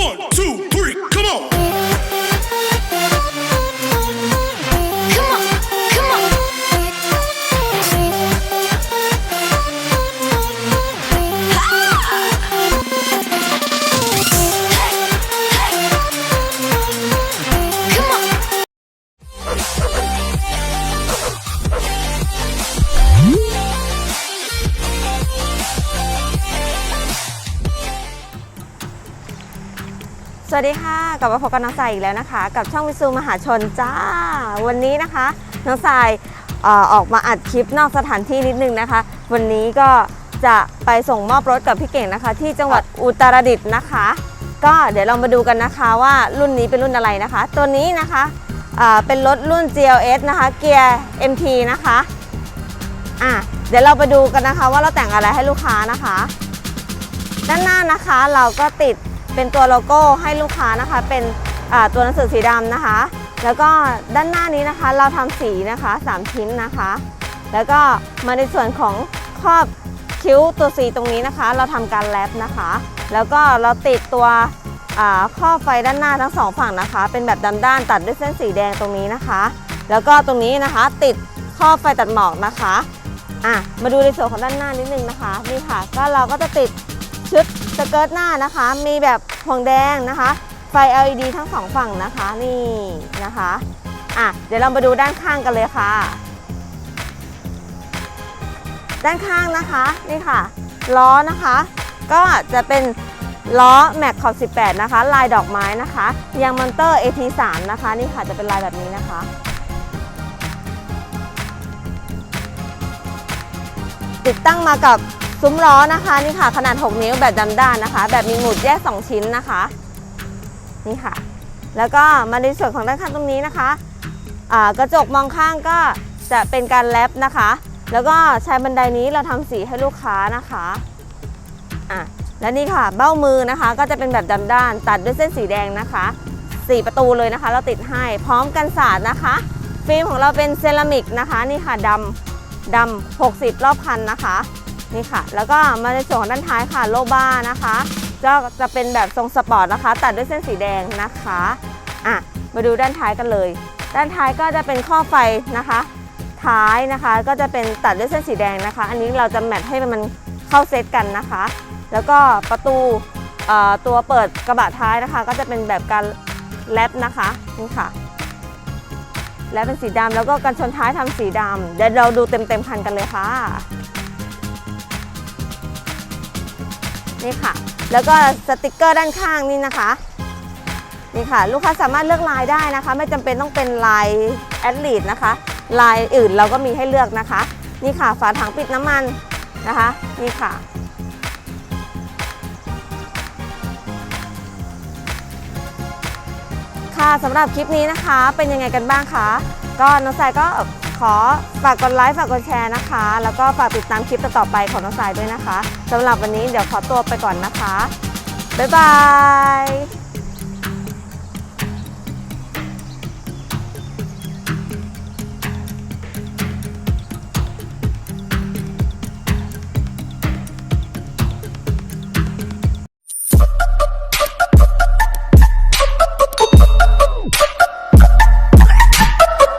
One, two, สวัสดีค่ะกลับมาพบกับน้องสายอีกแล้วนะคะ กับช่องวิซูมหาชนจ้า วันนี้นะคะน้องสายอออกมาอัดคลิปนอกสถานที่นิดนึงนะคะ วันนี้ก็จะไปส่งมอบรถกับพี่เก่งนะคะ ที่จังหวัดอุตรดิตถ์นะคะ ก็เดี๋ยวเรามาดูกันนะคะว่ารุ่นนี้เป็นรุ่นอะไรนะคะ ตัวนี้นะคะเป็นรถรุ่น GLS นะคะเกียร์ MT นะคะอะเดี๋ยวเราไปดูกันนะคะว่าเราแต่งอะไรให้ลูกค้านะคะ ด้านหน้านะคะเราก็ติด เป็นตัวโลโก้ให้ลูกค้านะคะ เป็นตัวหนังสือสีดำนะคะ แล้วก็ด้านหน้านี้นะคะเราทำสีนะคะ 3 ชิ้นนะคะ แล้วก็มาในส่วนของครอบคิ้วตัว C ตรงนี้นะคะ เราทำการแรปนะคะ แล้วก็เราติดตัวข้อบไฟด้านหน้าทั้งสองฝั่งนะคะ เป็นแบบดำด้านตัดด้วยเส้นสีแดงตรงนี้นะคะ แล้วก็ตรงนี้นะคะติดข้อบไฟตัดหมอกนะคะอะมาดูในส่วนของด้านหน้านิดนึงนะคะนี่ค่ะ ก็เราก็จะติดชุด สเกิร์ตหน้านะคะ มีแบบห่วงแดงนะคะ ไฟ LED ทั้งสองฝั่งนะคะนี่นะคะอะเดี๋ยวเรามาดูด้านข้างกันเลยค่ะ ด้านข้างนะคะนี่ค่ะ ล้อนะคะ ก็จะเป็นล้อแม็กขอบ 18 นะคะ ลายดอกไม้นะคะยางมอนเตอร์ AT3 นะคะ นี่ค่ะจะเป็นลายแบบนี้นะคะ ติดตั้งมากับ ซุ้มล้อนะคะนี่ค่ะ ขนาด 6 นิ้วแบบดำด้านนะคะ แบบมีหมุดแยก 2 ชิ้นนะคะนี่ค่ะ แล้วก็มาในส่วนของด้านข้างตรงนี้นะคะกระจกมองข้างก็จะเป็นการแรปนะคะ แล้วก็ใช้บันไดนี้เราทำสีให้ลูกค้านะคะอะและนี่ค่ะ เบ้ามือนะคะ ก็จะเป็นแบบดำด้าน ตัดด้วยเส้นสีแดงนะคะสี่ประตูเลยนะคะ เราติดให้พร้อมกันสาดนะคะ ฟิล์มของเราเป็นเซรามิกนะคะ นี่ค่ะดำดำ60 รอบคันนะคะ นี่ค่ะ แล้วก็มาในส่วนของด้านท้ายค่ะโลบ้านะคะก็จะเป็นแบบทรงสปอร์ตนะคะ ตัดด้วยเส้นสีแดงนะคะอะมาดูด้านท้ายกันเลย ด้านท้ายก็จะเป็นข้อไฟนะคะ ท้ายนะคะก็จะเป็นตัดด้วยเส้นสีแดงนะคะ อันนี้เราจะแมทให้มันเข้าเซตกันนะคะ แล้วก็ประตูตัวเปิดกระบะท้ายนะคะ ก็จะเป็นแบบการแรปนะคะนี่ค่ะและเป็นสีดำแล้วก็กันชนท้ายทำสีดำเดี๋ยวเราดูเต็มเต็มๆคันกันเลยค่ะ นี่ค่ะ แล้วก็สติกเกอร์ด้านข้างนี่นะคะนี่ค่ะ ลูกค้าสามารถเลือกลายได้นะคะ ไม่จำเป็นต้องเป็นลายแอดลีดนะคะลายอื่นเราก็มีให้เลือกนะคะ นี่ค่ะฝาถังปิดน้ำมันนะคะ นี่ค่ะค่ะสำหรับคลิปนี้นะคะ เป็นยังไงกันบ้างคะก็น้องสายก็ ขอฝากกดไลค์ฝากกดแชร์นะคะ แล้วก็ฝากติดตามคลิปต่อไปของน้องสายด้วยนะคะสำหรับวันนี้เดี๋ยวขอตัวไปก่อนนะคะ บ๊ายบาย